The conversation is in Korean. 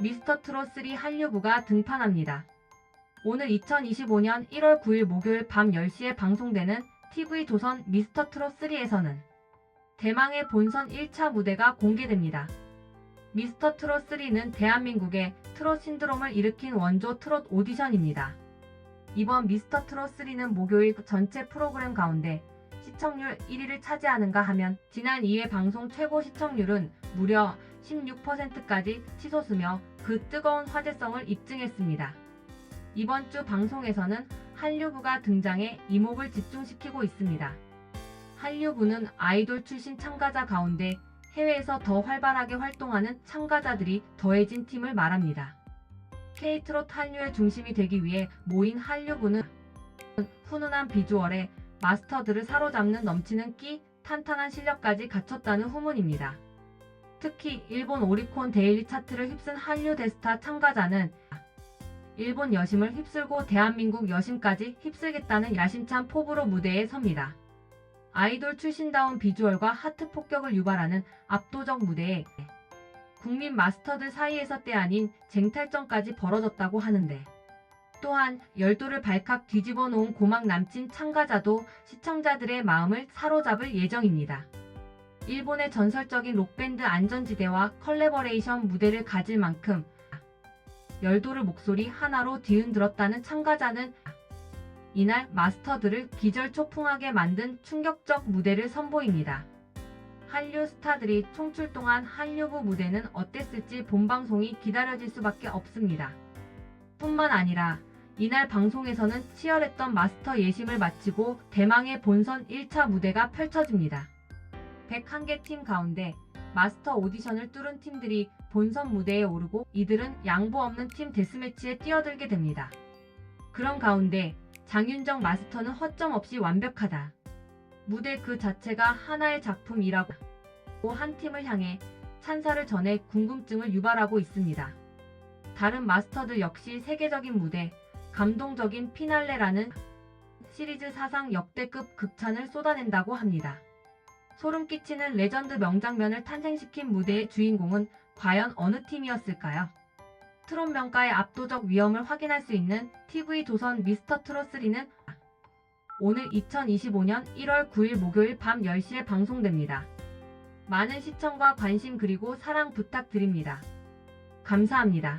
미스터 트롯 3 한류부가 등판합니다. 오늘 2025년 1월 9일 목요일 밤 10시에 방송되는 TV 조선 미스터 트롯 3에서는 대망의 본선 1차 무대가 공개됩니다. 미스터 트롯 3는 대한민국의 트롯 신드롬을 일으킨 원조 트롯 오디션입니다. 이번 미스터 트롯 3는 목요일 전체 프로그램 가운데 시청률 1위를 차지하는가 하면 지난 2회 방송 최고 시청률은 무려 16%까지 치솟으며 그 뜨거운 화제성을 입증했습니다. 이번 주 방송에서는 한류부가 등장해 이목을 집중시키고 있습니다. 한류부는 아이돌 출신 참가자 가운데 해외에서 더 활발하게 활동하는 참가자들이 더해진 팀을 말합니다. K-트롯 한류의 중심이 되기 위해 모인 한류부는 훈훈한 비주얼에 마스터들을 사로잡는 넘치는 끼, 탄탄한 실력까지 갖췄다는 후문입니다. 특히 일본 오리콘 데일리 차트를 휩쓴 한류 데스타 참가자는 일본 여심을 휩쓸고 대한민국 여심까지 휩쓸겠다는 야심찬 포부로 무대에 섭니다. 아이돌 출신다운 비주얼과 하트 폭격을 유발하는 압도적 무대에 국민 마스터들 사이에서 때 아닌 쟁탈전까지 벌어졌다고 하는데 또한 열도를 발칵 뒤집어 놓은 고막 남친 참가자도 시청자들의 마음을 사로잡을 예정입니다. 일본의 전설적인 록밴드 안전지대와 컬래버레이션 무대를 가질 만큼 열도를 목소리 하나로 뒤흔들었다는 참가자는 이날 마스터들을 기절초풍하게 만든 충격적 무대를 선보입니다. 한류 스타들이 총출동한 한류부 무대는 어땠을지 본방송이 기다려질 수밖에 없습니다. 뿐만 아니라 이날 방송에서는 치열했던 마스터 예심을 마치고 대망의 본선 1차 무대가 펼쳐집니다. 101개 팀 가운데 마스터 오디션을 뚫은 팀들이 본선 무대에 오르고 이들은 양보 없는 팀 데스매치에 뛰어들게 됩니다. 그런 가운데 장윤정 마스터는 허점 없이 완벽하다. 무대 그 자체가 하나의 작품이라고 한 팀을 향해 찬사를 전해 궁금증을 유발하고 있습니다. 다른 마스터들 역시 세계적인 무대, 감동적인 피날레라는 시리즈 사상 역대급 극찬을 쏟아낸다고 합니다. 소름 끼치는 레전드 명장면을 탄생시킨 무대의 주인공은 과연 어느 팀이었을까요? 트롯 명가의 압도적 위엄을 확인할 수 있는 TV 조선 미스터 트롯 3는 오늘 2025년 1월 9일 목요일 밤 10시에 방송됩니다. 많은 시청과 관심 그리고 사랑 부탁드립니다. 감사합니다.